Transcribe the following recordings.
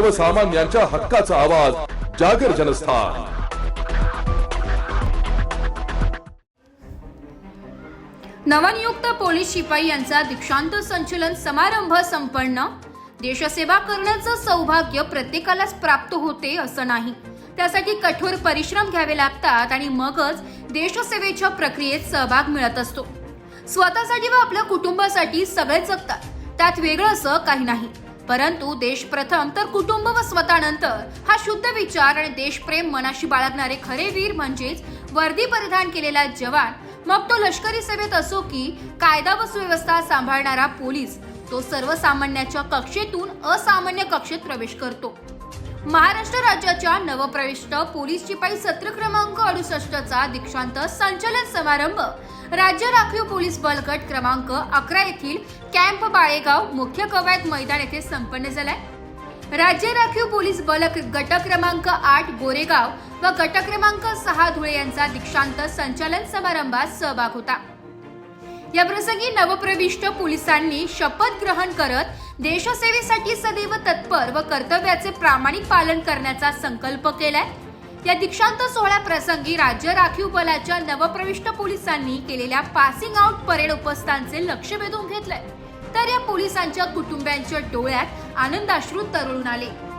सर्वसामान्यांच्या हक्काचा आवाज जागर जनस्थान. नवनियुक्त पोलीस शिपाई यांचा दीक्षांत संचलन समारंभ संपन्न. देशसेवा करण्याचं सौभाग्य प्रत्येकालाच प्राप्त होते असं नाही. त्यासाठी कठोर परिश्रम घ्यावे लागतात आणि मगच देशसेवेच्या प्रक्रियेत सहभाग मिळत असतो. स्वतःसाठी व आपल्या कुटुंबासाठी सगळे जगतात. त्यात वेगळं असं काही नाही. परंतु देश प्रथम तर कुटुंब व स्वतःनंतर हा शुद्ध विचार आणि देशप्रेम मनाशी बाळगणारे खरे वीर म्हणजेच वर्दी परिधान केलेला जवान. मग तो लष्करी सेवेत असो की कायदा व सुव्यवस्था सांभाळणारा पोलीस तो सर्वसामान्याच्या कक्षेतून असामान्य कक्षेत प्रवेश करतो. महाराष्ट्र राज्याच्या नवप्रविष्ट पोलीस शिपाई सत्र क्रमांक अडुसष्टचा दीक्षांत संचलन समारंभ. राज्य राखीव पोलीस बलगट क्रमांक अकरा येथील कॅम्प बाळेगाव मुख्य कवायत मैदान येथे संपन्न झालाय. राज्य राखीव पोलीस बल गट क्रमांक आठ गोरेगाव व गट क्रमांक सहा धुळे यांचा दीक्षांत संचालन समारंभात सहभाग होता. याप्रसंगी नवप्रविष्ट पोलिसांनी शपथ ग्रहण करत देशसेवेसाठी सदैव तत्पर व कर्तव्याचे प्रामाणिक पालन करण्याचा संकल्प केलाय. या दीक्षांत सोहळ्या प्रसंगी राज्य राखीव बलाच्या नवप्रविष्ट पोलिसांनी केलेल्या पासिंग आउट परेड उपस्थांचे लक्ष वेधून घेतलंय. तर या पोलिसांच्या कुटुंबियांच्या डोळ्यात आनंदाश्रू तरुण आले.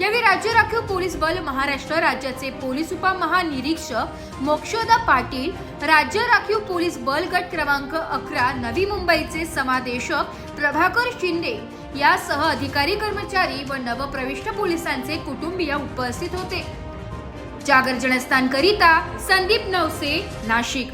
यावेळी राज्य राखीव पोलीस बल महाराष्ट्र राज्याचे पोलीस उपमहानिरीक्षक मोक्षदा पाटील राज्य राखीव पोलीस बल गट क्रमांक अकरा नवी मुंबईचे समादेशक प्रभाकर शिंदे यासह अधिकारी कर्मचारी व नवप्रविष्ट पोलिसांचे कुटुंबीय उपस्थित होते. जागर जनस्थान करिता संदीप नवसे नाशिक.